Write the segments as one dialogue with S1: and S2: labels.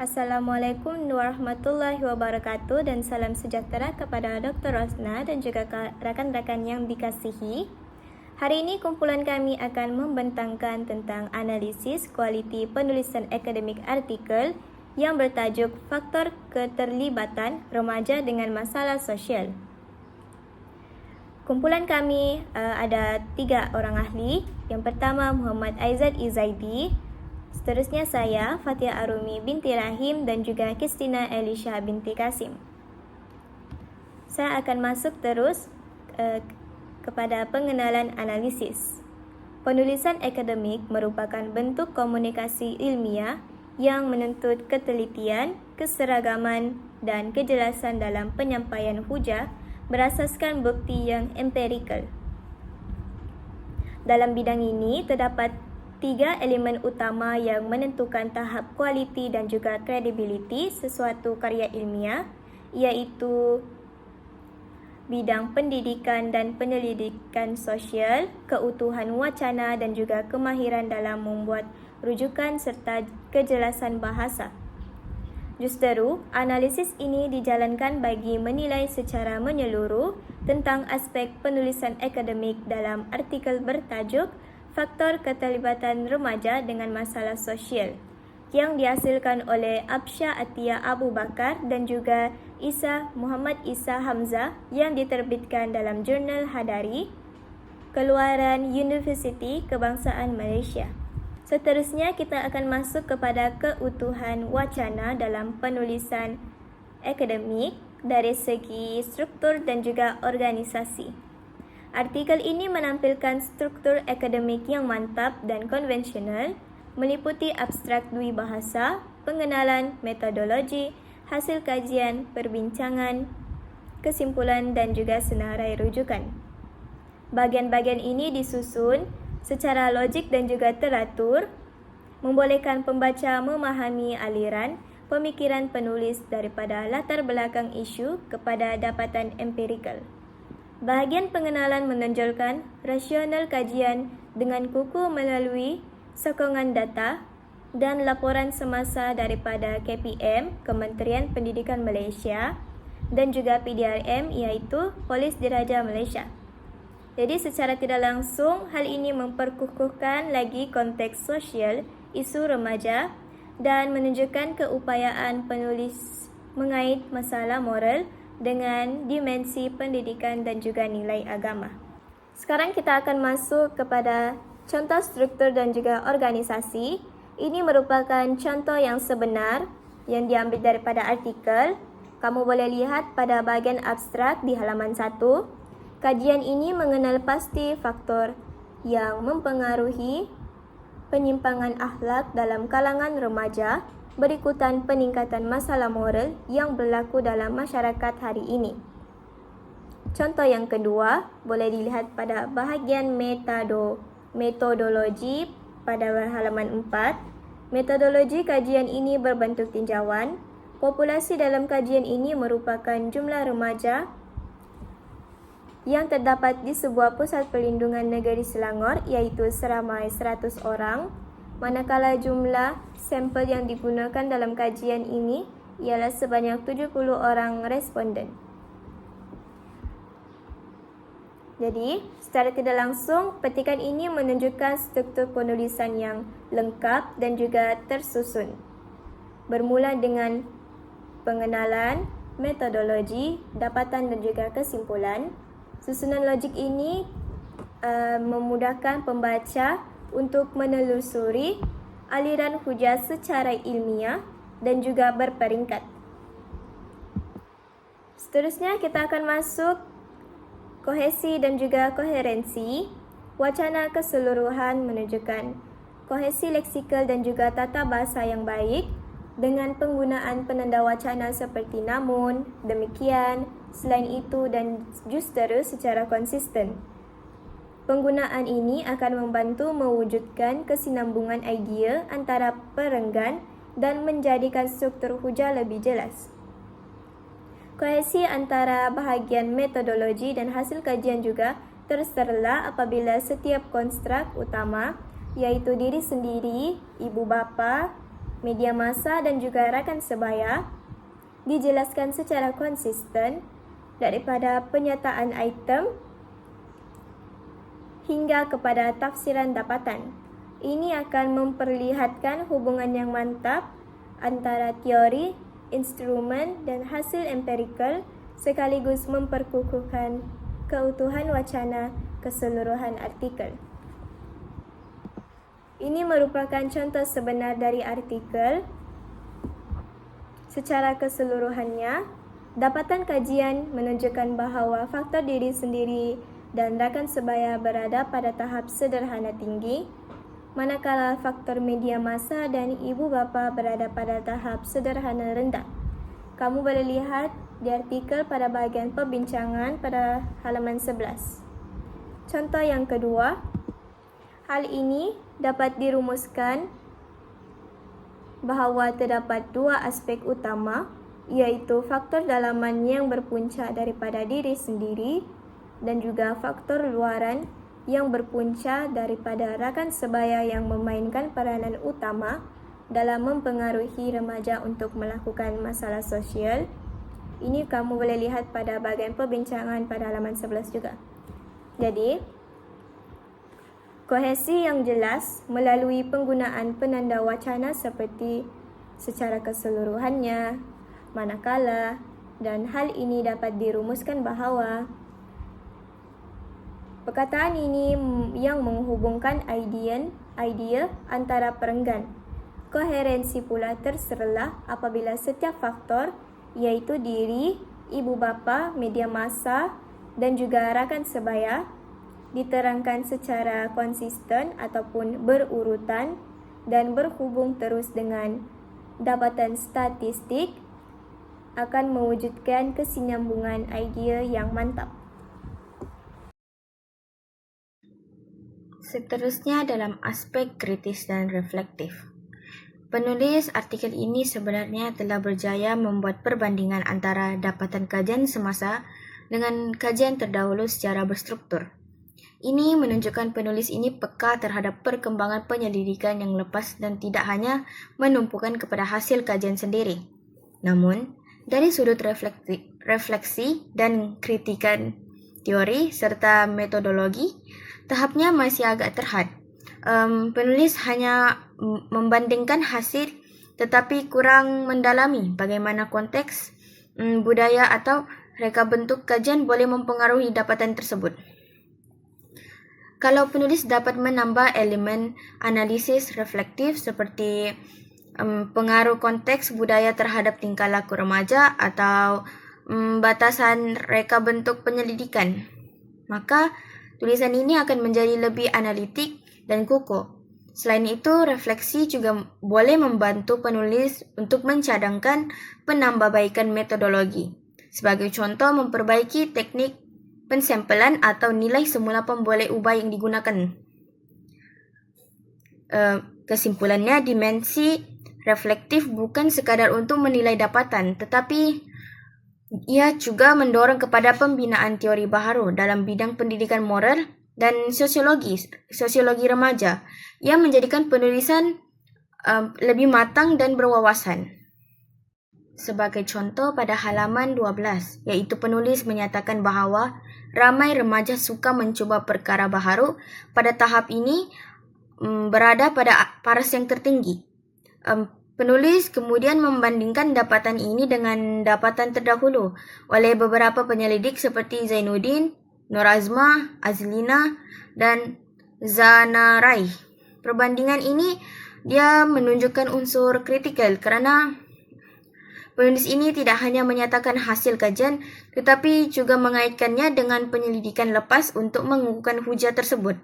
S1: Assalamualaikum warahmatullahi wabarakatuh dan salam sejahtera kepada Dr. Rosna dan juga ka- rakan-rakan yang dikasihi. Hari ini kumpulan kami akan membentangkan tentang analisis kualiti penulisan akademik artikel yang bertajuk Faktor Keterlibatan Remaja dengan Masalah Sosial. Kumpulan kami uh, ada tiga orang ahli. Yang pertama Muhammad Aizad Izaidi, seterusnya saya Fatia Arumi binti Rahim dan juga Kristina Elisha binti Kasim. Saya akan masuk terus uh, kepada pengenalan analisis. Penulisan akademik merupakan bentuk komunikasi ilmiah yang menuntut ketelitian, keseragaman dan kejelasan dalam penyampaian hujah berasaskan bukti yang empirikal. Dalam bidang ini terdapat tiga elemen utama yang menentukan tahap kualiti dan juga kredibiliti sesuatu karya ilmiah iaitu bidang pendidikan dan penyelidikan sosial, keutuhan wacana dan juga kemahiran dalam membuat rujukan serta kejelasan bahasa. Justeru, analisis ini dijalankan bagi menilai secara menyeluruh tentang aspek penulisan akademik dalam artikel bertajuk Faktor Keterlibatan Remaja dengan Masalah Sosial yang dihasilkan oleh Absya Atia Abu Bakar dan juga Isa Muhammad Isa Hamzah yang diterbitkan dalam jurnal Hadari, keluaran Universiti Kebangsaan Malaysia. Seterusnya kita akan masuk kepada keutuhan wacana dalam penulisan akademik dari segi struktur dan juga organisasi. Artikel ini menampilkan struktur akademik yang mantap dan konvensional meliputi abstrak dui bahasa, pengenalan, metodologi, hasil kajian, perbincangan, kesimpulan dan juga senarai rujukan. Bagian-bagian ini disusun secara logik dan juga teratur membolehkan pembaca memahami aliran pemikiran penulis daripada latar belakang isu kepada dapatan empirikal. Bahagian pengenalan menonjolkan rasional kajian dengan kuku melalui sokongan data dan laporan semasa daripada KPM, Kementerian Pendidikan Malaysia dan juga PDRM iaitu Polis Diraja Malaysia. Jadi secara tidak langsung hal ini memperkukuhkan lagi konteks sosial isu remaja dan menunjukkan keupayaan penulis mengait masalah moral dengan dimensi pendidikan dan juga nilai agama. Sekarang kita akan masuk kepada contoh struktur dan juga organisasi. Ini merupakan contoh yang sebenar yang diambil daripada artikel. Kamu boleh lihat pada bahagian abstrak di halaman 1. Kajian ini mengenal pasti faktor yang mempengaruhi penyimpangan akhlak dalam kalangan remaja berikutan peningkatan masalah moral yang berlaku dalam masyarakat hari ini. Contoh yang kedua boleh dilihat pada bahagian metado, metodologi pada halaman 4. Metodologi kajian ini berbentuk tinjauan. Populasi dalam kajian ini merupakan jumlah remaja yang terdapat di sebuah pusat perlindungan negeri Selangor iaitu seramai 100 orang manakala jumlah sampel yang digunakan dalam kajian ini ialah sebanyak 70 orang responden. Jadi, secara tidak langsung, petikan ini menunjukkan struktur penulisan yang lengkap dan juga tersusun. Bermula dengan pengenalan, metodologi, dapatan dan juga kesimpulan, Susunan logik ini uh, memudahkan pembaca untuk menelusuri aliran hujah secara ilmiah dan juga berperingkat. Seterusnya kita akan masuk kohesi dan juga koherensi. Wacana keseluruhan menunjukkan kohesi leksikal dan juga tata bahasa yang baik dengan penggunaan penanda wacana seperti namun, demikian, selain itu dan justeru secara konsisten. Penggunaan ini akan membantu mewujudkan kesinambungan idea antara perenggan dan menjadikan struktur hujah lebih jelas. Kohesi antara bahagian metodologi dan hasil kajian juga terserlah apabila setiap konstruk utama iaitu diri sendiri, ibu bapa, media massa dan juga rakan sebaya dijelaskan secara konsisten daripada penyataan item hingga kepada tafsiran dapatan. Ini akan memperlihatkan hubungan yang mantap antara teori, instrumen dan hasil empirikal sekaligus memperkukuhkan keutuhan wacana keseluruhan artikel. Ini merupakan contoh sebenar dari artikel. Secara keseluruhannya, dapatan kajian menunjukkan bahawa faktor diri sendiri dan rakan sebaya berada pada tahap sederhana tinggi, manakala faktor media masa dan ibu bapa berada pada tahap sederhana rendah. Kamu boleh lihat di artikel pada bahagian perbincangan pada halaman 11. Contoh yang kedua, hal ini dapat dirumuskan bahawa terdapat dua aspek utama iaitu faktor dalaman yang berpunca daripada diri sendiri dan juga faktor luaran yang berpunca daripada rakan sebaya yang memainkan peranan utama dalam mempengaruhi remaja untuk melakukan masalah sosial. Ini kamu boleh lihat pada bahagian perbincangan pada halaman 11 juga. Jadi, Kohesi yang jelas melalui penggunaan penanda wacana seperti secara keseluruhannya, manakala, dan hal ini dapat dirumuskan bahawa perkataan ini yang menghubungkan idea, idea antara perenggan. Koherensi pula terserlah apabila setiap faktor iaitu diri, ibu bapa, media masa dan juga rakan sebaya diterangkan secara konsisten ataupun berurutan dan berhubung terus dengan dapatan statistik akan mewujudkan kesinambungan idea yang mantap.
S2: Seterusnya dalam aspek kritis dan reflektif. Penulis artikel ini sebenarnya telah berjaya membuat perbandingan antara dapatan kajian semasa dengan kajian terdahulu secara berstruktur. Ini menunjukkan penulis ini peka terhadap perkembangan penyelidikan yang lepas dan tidak hanya menumpukan kepada hasil kajian sendiri. Namun, dari sudut refleksi, refleksi dan kritikan teori serta metodologi, tahapnya masih agak terhad. Um, penulis hanya membandingkan hasil tetapi kurang mendalami bagaimana konteks, um, budaya atau reka bentuk kajian boleh mempengaruhi dapatan tersebut. Kalau penulis dapat menambah elemen analisis reflektif seperti um, pengaruh konteks budaya terhadap tingkah laku remaja atau um, batasan reka bentuk penyelidikan, maka tulisan ini akan menjadi lebih analitik dan kukuh. Selain itu, refleksi juga boleh membantu penulis untuk mencadangkan penambahbaikan metodologi. Sebagai contoh, memperbaiki teknik pensampelan atau nilai semula pemboleh ubah yang digunakan. Uh, kesimpulannya, dimensi reflektif bukan sekadar untuk menilai dapatan, tetapi ia juga mendorong kepada pembinaan teori baharu dalam bidang pendidikan moral dan sosiologi, sosiologi remaja yang menjadikan penulisan uh, lebih matang dan berwawasan. Sebagai contoh pada halaman 12, iaitu penulis menyatakan bahawa ramai remaja suka mencuba perkara baharu pada tahap ini um, berada pada paras yang tertinggi. Um, penulis kemudian membandingkan dapatan ini dengan dapatan terdahulu oleh beberapa penyelidik seperti Zainuddin, Nur Azma, Azlina dan Zanarai. Perbandingan ini dia menunjukkan unsur kritikal kerana Penulis ini tidak hanya menyatakan hasil kajian tetapi juga mengaitkannya dengan penyelidikan lepas untuk mengukuhkan hujah tersebut.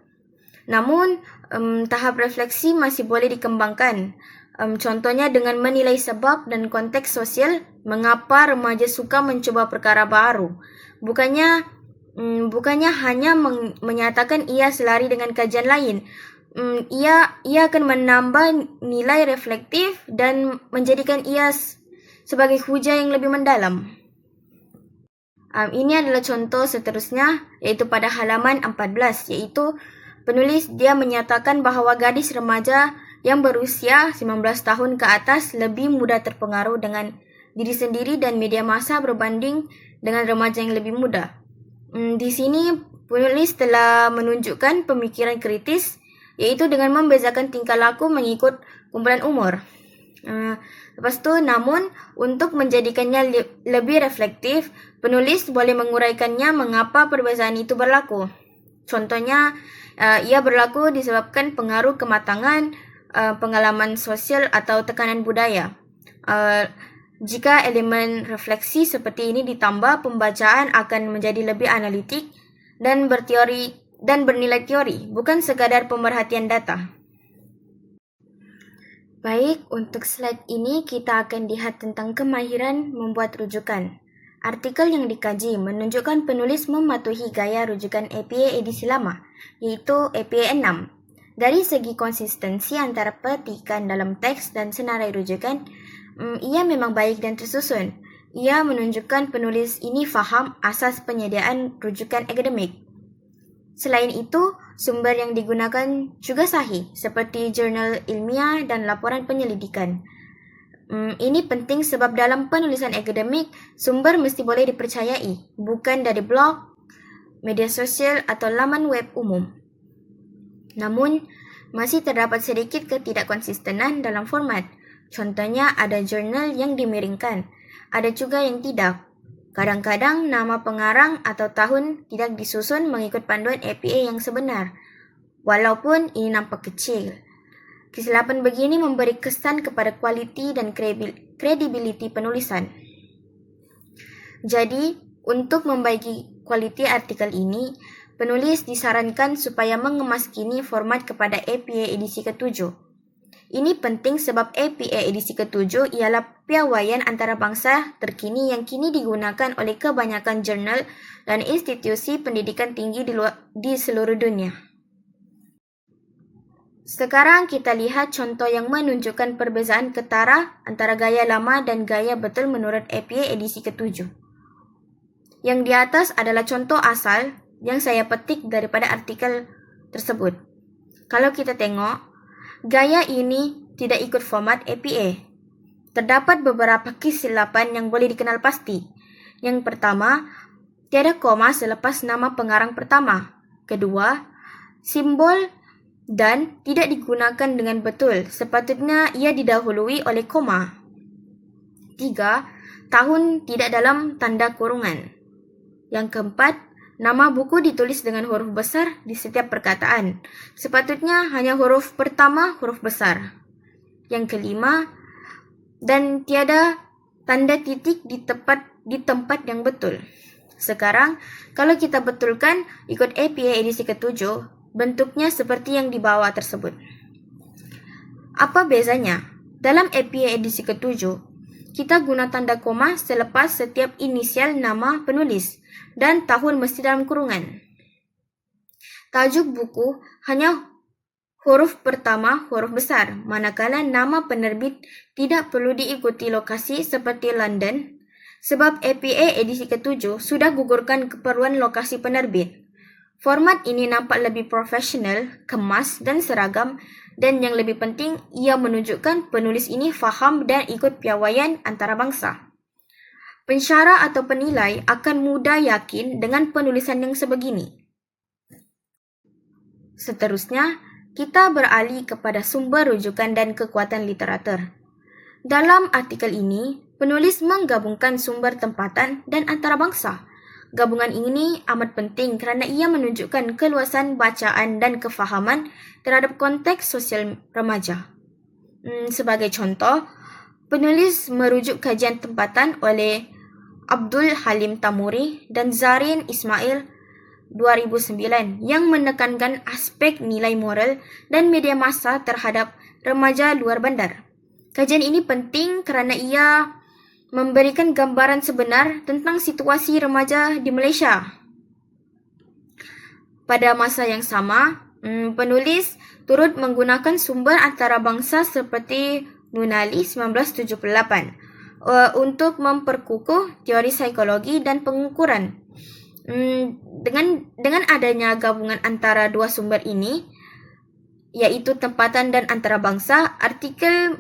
S2: Namun, um, tahap refleksi masih boleh dikembangkan. Um, contohnya dengan menilai sebab dan konteks sosial mengapa remaja suka mencuba perkara baru. Bukannya um, bukannya hanya men- menyatakan ia selari dengan kajian lain. Um, ia ia akan menambah nilai reflektif dan menjadikan ia sebagai hujah yang lebih mendalam. Um, ini adalah contoh seterusnya iaitu pada halaman 14 iaitu penulis dia menyatakan bahawa gadis remaja yang berusia 19 tahun ke atas lebih mudah terpengaruh dengan diri sendiri dan media massa berbanding dengan remaja yang lebih muda. Hmm, di sini penulis telah menunjukkan pemikiran kritis iaitu dengan membezakan tingkah laku mengikut kumpulan umur. Uh, lepas tu, namun untuk menjadikannya le- lebih reflektif, penulis boleh menguraikannya mengapa perbezaan itu berlaku. Contohnya, uh, ia berlaku disebabkan pengaruh kematangan, uh, pengalaman sosial atau tekanan budaya. Uh, jika elemen refleksi seperti ini ditambah, pembacaan akan menjadi lebih analitik dan berteori dan bernilai teori, bukan sekadar pemerhatian data. Baik, untuk slide ini kita akan lihat tentang kemahiran membuat rujukan. Artikel yang dikaji menunjukkan penulis mematuhi gaya rujukan APA edisi lama, iaitu APA 6. Dari segi konsistensi antara petikan dalam teks dan senarai rujukan, mm, ia memang baik dan tersusun. Ia menunjukkan penulis ini faham asas penyediaan rujukan akademik. Selain itu, sumber yang digunakan juga sahih seperti jurnal ilmiah dan laporan penyelidikan. Hmm, ini penting sebab dalam penulisan akademik, sumber mesti boleh dipercayai, bukan dari blog, media sosial atau laman web umum. Namun, masih terdapat sedikit ketidakkonsistenan dalam format. Contohnya ada jurnal yang dimiringkan, ada juga yang tidak. Kadang-kadang nama pengarang atau tahun tidak disusun mengikut panduan APA yang sebenar, walaupun ini nampak kecil. Kesilapan begini memberi kesan kepada kualiti dan kredibiliti penulisan. Jadi, untuk membaiki kualiti artikel ini, penulis disarankan supaya mengemas kini format kepada APA edisi ketujuh. Ini penting sebab APA edisi ketujuh ialah piawaian antarabangsa terkini yang kini digunakan oleh kebanyakan jurnal dan institusi pendidikan tinggi di, luar, di seluruh dunia. Sekarang kita lihat contoh yang menunjukkan perbezaan ketara antara gaya lama dan gaya betul menurut APA edisi ketujuh. Yang di atas adalah contoh asal yang saya petik daripada artikel tersebut. Kalau kita tengok, Gaya ini tidak ikut format APA. Terdapat beberapa kesilapan yang boleh dikenal pasti. Yang pertama, tiada koma selepas nama pengarang pertama. Kedua, simbol dan tidak digunakan dengan betul. Sepatutnya ia didahului oleh koma. Tiga, tahun tidak dalam tanda kurungan. Yang keempat, Nama buku ditulis dengan huruf besar di setiap perkataan. Sepatutnya hanya huruf pertama huruf besar. Yang kelima, dan tiada tanda titik di tempat di tempat yang betul. Sekarang, kalau kita betulkan ikut APA edisi ketujuh, bentuknya seperti yang di bawah tersebut. Apa bezanya? Dalam APA edisi ketujuh, kita guna tanda koma selepas setiap inisial nama penulis dan tahun mesti dalam kurungan. Tajuk buku hanya huruf pertama huruf besar, manakala nama penerbit tidak perlu diikuti lokasi seperti London sebab APA edisi ketujuh sudah gugurkan keperluan lokasi penerbit. Format ini nampak lebih profesional, kemas dan seragam dan yang lebih penting, ia menunjukkan penulis ini faham dan ikut piawaian antarabangsa. Pensyarah atau penilai akan mudah yakin dengan penulisan yang sebegini. Seterusnya, kita beralih kepada sumber rujukan dan kekuatan literatur. Dalam artikel ini, penulis menggabungkan sumber tempatan dan antarabangsa. Gabungan ini amat penting kerana ia menunjukkan keluasan bacaan dan kefahaman terhadap konteks sosial remaja. Hmm, sebagai contoh, penulis merujuk kajian tempatan oleh Abdul Halim Tamuri dan Zarin Ismail 2009 yang menekankan aspek nilai moral dan media massa terhadap remaja luar bandar. Kajian ini penting kerana ia memberikan gambaran sebenar tentang situasi remaja di Malaysia. Pada masa yang sama, hmm, penulis turut menggunakan sumber antarabangsa seperti Nunali 1978 untuk memperkukuh teori psikologi dan pengukuran. Hmm, dengan dengan adanya gabungan antara dua sumber ini, iaitu tempatan dan antarabangsa, artikel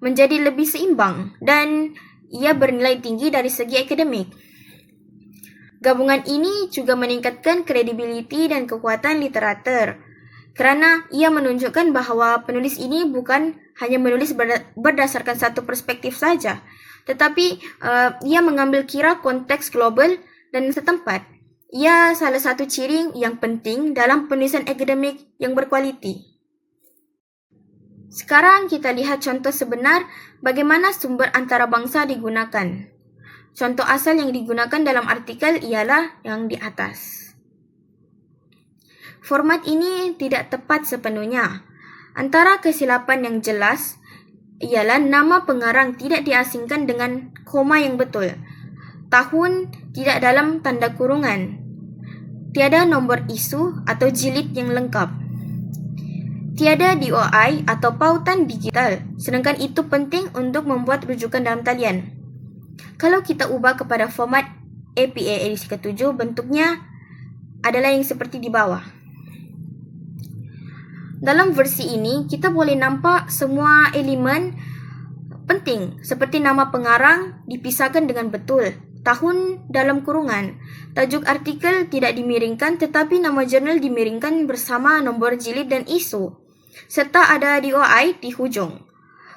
S2: menjadi lebih seimbang dan ia bernilai tinggi dari segi akademik. Gabungan ini juga meningkatkan kredibiliti dan kekuatan literatur kerana ia menunjukkan bahawa penulis ini bukan hanya menulis berdasarkan satu perspektif saja tetapi uh, ia mengambil kira konteks global dan setempat. Ia salah satu ciri yang penting dalam penulisan akademik yang berkualiti. Sekarang kita lihat contoh sebenar bagaimana sumber antarabangsa digunakan. Contoh asal yang digunakan dalam artikel ialah yang di atas. Format ini tidak tepat sepenuhnya. Antara kesilapan yang jelas ialah nama pengarang tidak diasingkan dengan koma yang betul. Tahun tidak dalam tanda kurungan. Tiada nombor isu atau jilid yang lengkap. Tiada DOI atau pautan digital, sedangkan itu penting untuk membuat rujukan dalam talian. Kalau kita ubah kepada format APA edisi ke-7, bentuknya adalah yang seperti di bawah. Dalam versi ini, kita boleh nampak semua elemen penting seperti nama pengarang dipisahkan dengan betul, tahun dalam kurungan, tajuk artikel tidak dimiringkan tetapi nama jurnal dimiringkan bersama nombor jilid dan isu, serta ada DOI di hujung.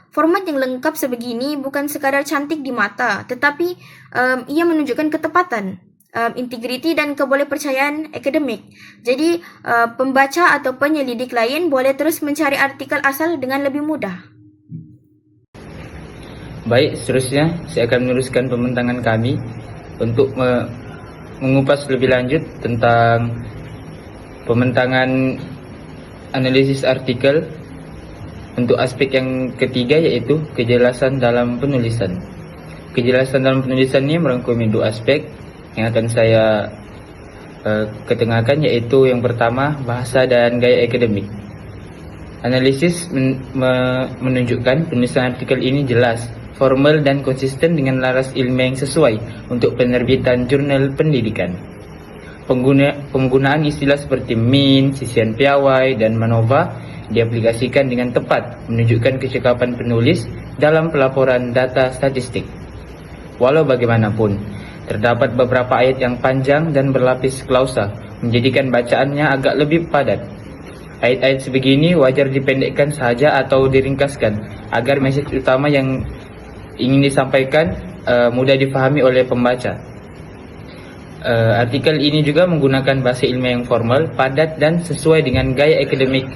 S2: Format yang lengkap sebegini bukan sekadar cantik di mata, tetapi um, ia menunjukkan ketepatan, um, integriti dan kebolehpercayaan akademik. Jadi, uh, pembaca atau penyelidik lain boleh terus mencari artikel asal dengan lebih mudah.
S3: Baik, seterusnya saya akan meneruskan pembentangan kami untuk me mengupas lebih lanjut tentang pembentangan analisis artikel untuk aspek yang ketiga yaitu kejelasan dalam penulisan. Kejelasan dalam penulisan ini merangkumi dua aspek yang akan saya uh, ketengahkan yaitu yang pertama bahasa dan gaya akademik. Analisis men me menunjukkan penulisan artikel ini jelas, formal dan konsisten dengan laras ilmiah yang sesuai untuk penerbitan jurnal pendidikan. Pengguna penggunaan istilah seperti min, sisian piawai dan manova diaplikasikan dengan tepat menunjukkan kecekapan penulis dalam pelaporan data statistik. Walau bagaimanapun, terdapat beberapa ayat yang panjang dan berlapis klausa menjadikan bacaannya agak lebih padat. Ayat-ayat sebegini wajar dipendekkan sahaja atau diringkaskan agar mesej utama yang ingin disampaikan uh, mudah difahami oleh pembaca. Uh, artikel ini juga menggunakan bahasa ilmiah yang formal, padat dan sesuai dengan gaya akademik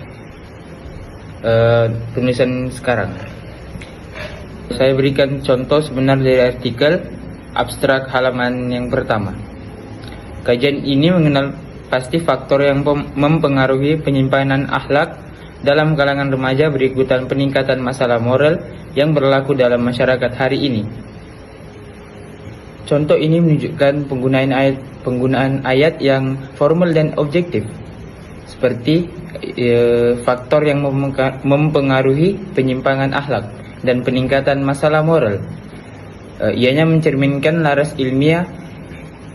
S3: uh, penulisan sekarang. Saya berikan contoh sebenar dari artikel abstrak halaman yang pertama. Kajian ini mengenal pasti faktor yang mempengaruhi penyimpanan akhlak dalam kalangan remaja berikutan peningkatan masalah moral yang berlaku dalam masyarakat hari ini. Contoh ini menunjukkan penggunaan ayat, penggunaan ayat yang formal dan objektif seperti e, faktor yang mempengaruhi penyimpangan akhlak dan peningkatan masalah moral. E, ianya mencerminkan laras ilmiah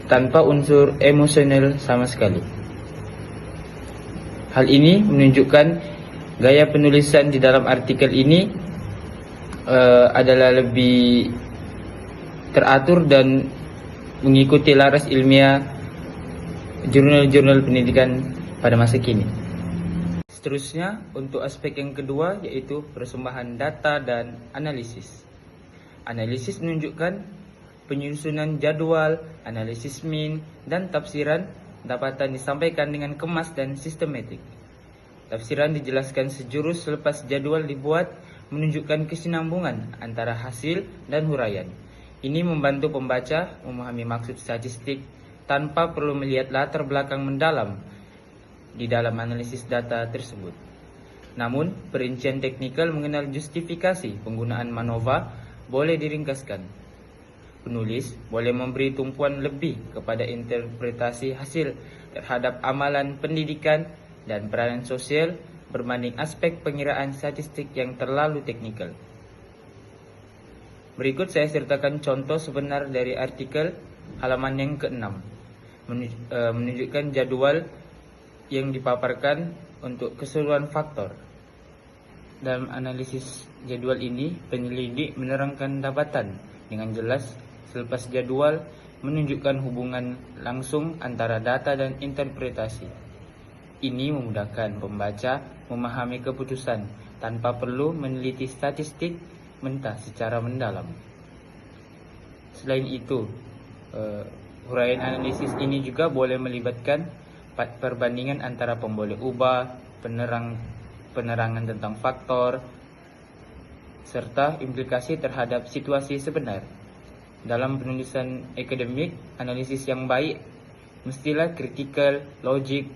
S3: tanpa unsur emosional sama sekali. Hal ini menunjukkan gaya penulisan di dalam artikel ini e, adalah lebih teratur dan mengikuti laras ilmiah jurnal-jurnal pendidikan pada masa kini. Seterusnya, untuk aspek yang kedua yaitu persembahan data dan analisis. Analisis menunjukkan penyusunan jadual, analisis min, dan tafsiran dapatan disampaikan dengan kemas dan sistematik. Tafsiran dijelaskan sejurus selepas jadual dibuat menunjukkan kesinambungan antara hasil dan huraian. Ini membantu pembaca memahami maksud statistik tanpa perlu melihat latar belakang mendalam di dalam analisis data tersebut. Namun, perincian teknikal mengenal justifikasi penggunaan MANOVA boleh diringkaskan. Penulis boleh memberi tumpuan lebih kepada interpretasi hasil terhadap amalan pendidikan dan peranan sosial berbanding aspek pengiraan statistik yang terlalu teknikal. Berikut saya sertakan contoh sebenar dari artikel halaman yang ke-6 eh, menunjukkan jadual yang dipaparkan untuk keseluruhan faktor dalam analisis jadual ini, penyelidik menerangkan dapatan dengan jelas selepas jadual menunjukkan hubungan langsung antara data dan interpretasi. Ini memudahkan pembaca memahami keputusan tanpa perlu meneliti statistik mentah secara mendalam. Selain itu, uh, huraian analisis ini juga boleh melibatkan perbandingan antara pemboleh ubah, penerang penerangan tentang faktor serta implikasi terhadap situasi sebenar. Dalam penulisan akademik, analisis yang baik mestilah kritikal, logik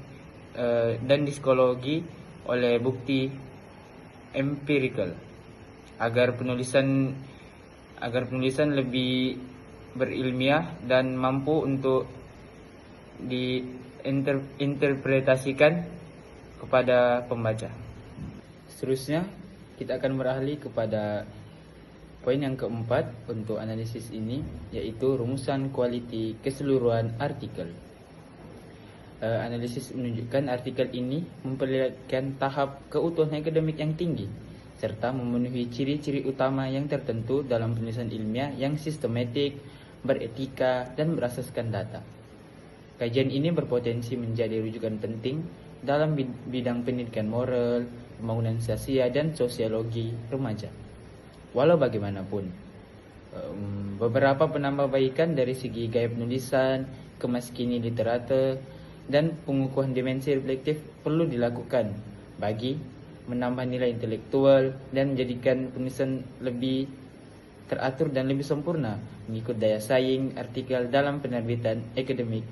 S3: uh, dan psikologi oleh bukti empirical agar penulisan agar penulisan lebih berilmiah dan mampu untuk diinterpretasikan kepada pembaca. Seterusnya, kita akan beralih kepada poin yang keempat untuk analisis ini yaitu rumusan kualiti keseluruhan artikel. Uh, analisis menunjukkan artikel ini memperlihatkan tahap keutuhan akademik yang tinggi serta memenuhi ciri-ciri utama yang tertentu dalam penulisan ilmiah yang sistematik, beretika dan berasaskan data. Kajian ini berpotensi menjadi rujukan penting dalam bidang pendidikan moral, pembangunan sosial dan sosiologi remaja. Walau bagaimanapun, um, beberapa penambahbaikan dari segi gaya penulisan, kemaskini literatur, dan pengukuhan dimensi reflektif perlu dilakukan bagi menambah nilai intelektual dan menjadikan penulisan lebih teratur dan lebih sempurna mengikut daya saing artikel dalam penerbitan akademik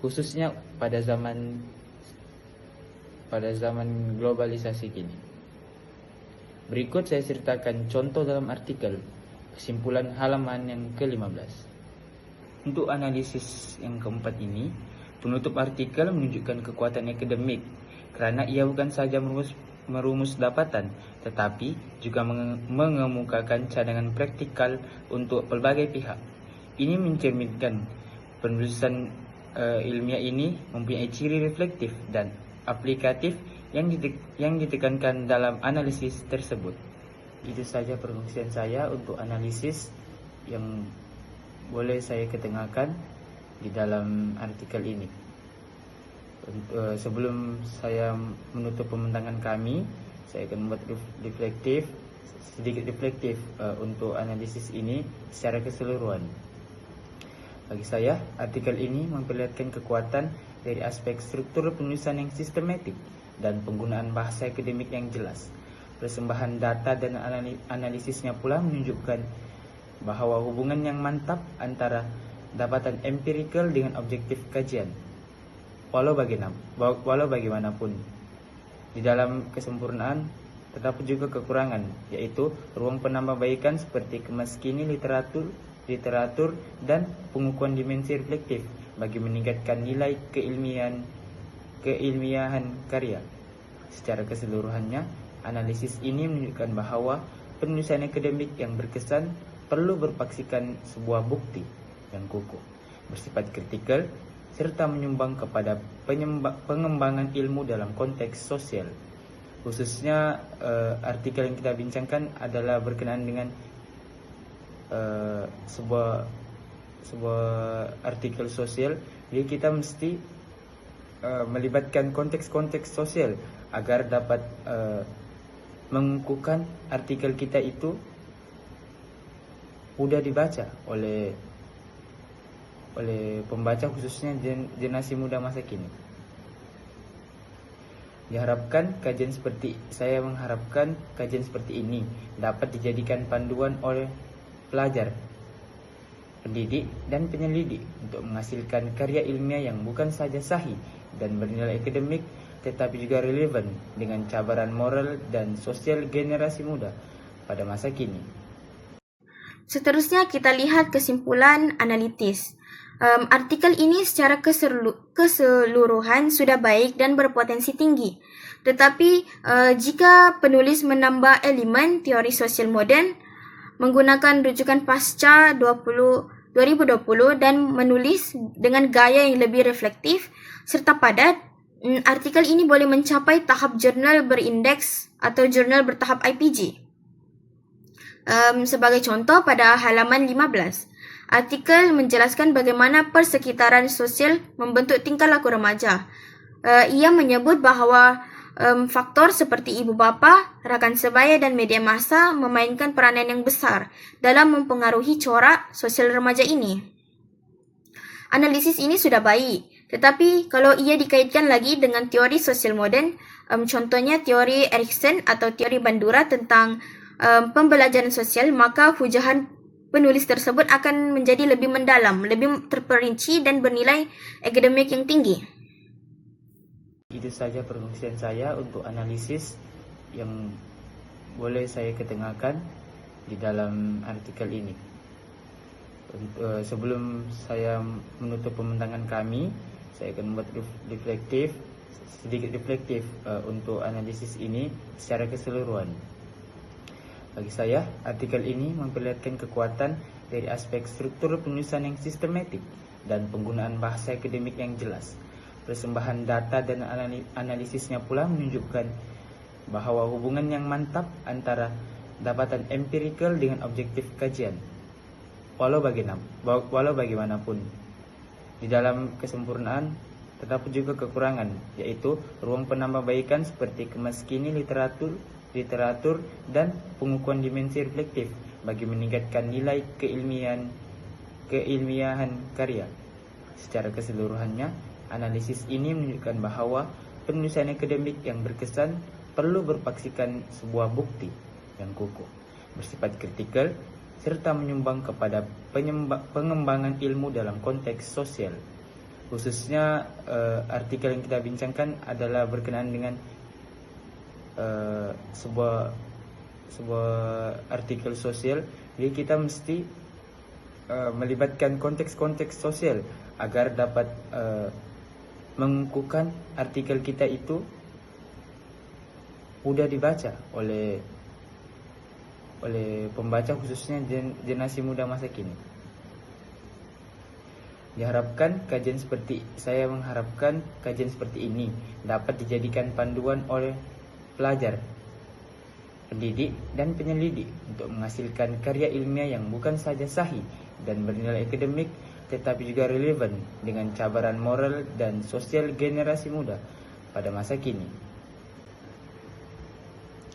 S3: khususnya pada zaman pada zaman globalisasi kini. Berikut saya ceritakan contoh dalam artikel kesimpulan halaman yang ke-15. Untuk analisis yang keempat ini, penutup artikel menunjukkan kekuatan akademik kerana ia bukan sahaja merumus, merumus dapatan tetapi juga mengemukakan cadangan praktikal untuk pelbagai pihak. Ini mencerminkan penulisan uh, ilmiah ini mempunyai ciri reflektif dan aplikatif yang, dite yang ditekankan dalam analisis tersebut. Itu saja perkongsian saya untuk analisis yang boleh saya ketengahkan di dalam artikel ini. Uh, sebelum saya menutup pembentangan kami, saya akan membuat reflektif sedikit reflektif uh, untuk analisis ini secara keseluruhan. Bagi saya, artikel ini memperlihatkan kekuatan dari aspek struktur penulisan yang sistematik dan penggunaan bahasa akademik yang jelas. Persembahan data dan analisisnya pula menunjukkan bahawa hubungan yang mantap antara dapatan empirikal dengan objektif kajian. Walau walau bagaimanapun di dalam kesempurnaan terdapat juga kekurangan yaitu ruang penambahbaikan seperti kemaskini literatur literatur dan pengukuhan dimensi reflektif bagi meningkatkan nilai keilmian keilmiahan karya. Secara keseluruhannya, analisis ini menunjukkan bahawa penulisan akademik yang berkesan perlu berpaksikan sebuah bukti yang kukuh, bersifat kritikal serta menyumbang kepada pengembangan ilmu dalam konteks sosial. Khususnya uh, artikel yang kita bincangkan adalah berkenaan dengan uh, sebuah sebuah artikel sosial jadi kita mesti uh, melibatkan konteks-konteks sosial agar dapat uh, mengukuhkan artikel kita itu mudah dibaca oleh oleh pembaca khususnya generasi muda masa kini. Diharapkan kajian seperti saya mengharapkan kajian seperti ini dapat dijadikan panduan oleh pelajar, pendidik dan penyelidik untuk menghasilkan karya ilmiah yang bukan saja sahih dan bernilai akademik tetapi juga relevan dengan cabaran moral dan sosial generasi muda pada masa kini.
S2: Seterusnya kita lihat kesimpulan analitis. Um, artikel ini secara keseluruhan sudah baik dan berpotensi tinggi. Tetapi uh, jika penulis menambah elemen teori sosial moden, menggunakan rujukan pasca 20, 2020 dan menulis dengan gaya yang lebih reflektif serta padat, mm, artikel ini boleh mencapai tahap jurnal berindeks atau jurnal bertahap IPG. Um, sebagai contoh pada halaman 15, artikel menjelaskan bagaimana persekitaran sosial membentuk tingkah laku remaja. Uh, ia menyebut bahawa um, faktor seperti ibu bapa, rakan sebaya dan media massa memainkan peranan yang besar dalam mempengaruhi corak sosial remaja ini. Analisis ini sudah baik, tetapi kalau ia dikaitkan lagi dengan teori sosial moden, um, contohnya teori Erikson atau teori Bandura tentang um, pembelajaran sosial, maka hujahan penulis tersebut akan menjadi lebih mendalam, lebih terperinci dan bernilai akademik yang tinggi.
S3: Itu saja perkongsian saya untuk analisis yang boleh saya ketengahkan di dalam artikel ini. Uh, sebelum saya menutup pembentangan kami, saya akan membuat reflektif sedikit reflektif uh, untuk analisis ini secara keseluruhan. Bagi saya, artikel ini memperlihatkan kekuatan dari aspek struktur penulisan yang sistematik dan penggunaan bahasa akademik yang jelas. Persembahan data dan analisisnya pula menunjukkan bahawa hubungan yang mantap antara dapatan empirikal dengan objektif kajian. Walau bagaimanapun, di dalam kesempurnaan terdapat juga kekurangan, yaitu ruang penambahbaikan seperti kemaskini literatur literatur dan pengukuhan dimensi reflektif bagi meningkatkan nilai keilmian keilmiahan karya. Secara keseluruhannya, analisis ini menunjukkan bahawa penulisan akademik yang berkesan perlu berpaksikan sebuah bukti yang kukuh, bersifat kritikal serta menyumbang kepada pengembangan ilmu dalam konteks sosial. Khususnya uh, artikel yang kita bincangkan adalah berkenaan dengan uh, sebuah sebuah artikel sosial jadi kita mesti uh, melibatkan konteks-konteks sosial agar dapat uh, mengukuhkan artikel kita itu mudah dibaca oleh oleh pembaca khususnya gen, generasi muda masa kini. Diharapkan kajian seperti saya mengharapkan kajian seperti ini dapat dijadikan panduan oleh pelajar, pendidik dan penyelidik untuk menghasilkan karya ilmiah yang bukan saja sahih dan bernilai akademik tetapi juga relevan dengan cabaran moral dan sosial generasi muda pada masa kini.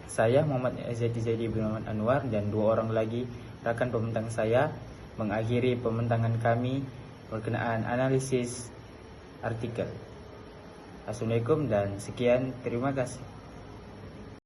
S3: Saya Muhammad Azati Zaidi bin Muhammad Anwar dan dua orang lagi rakan pembentang saya mengakhiri pembentangan kami berkenaan analisis artikel. Assalamualaikum dan sekian terima kasih.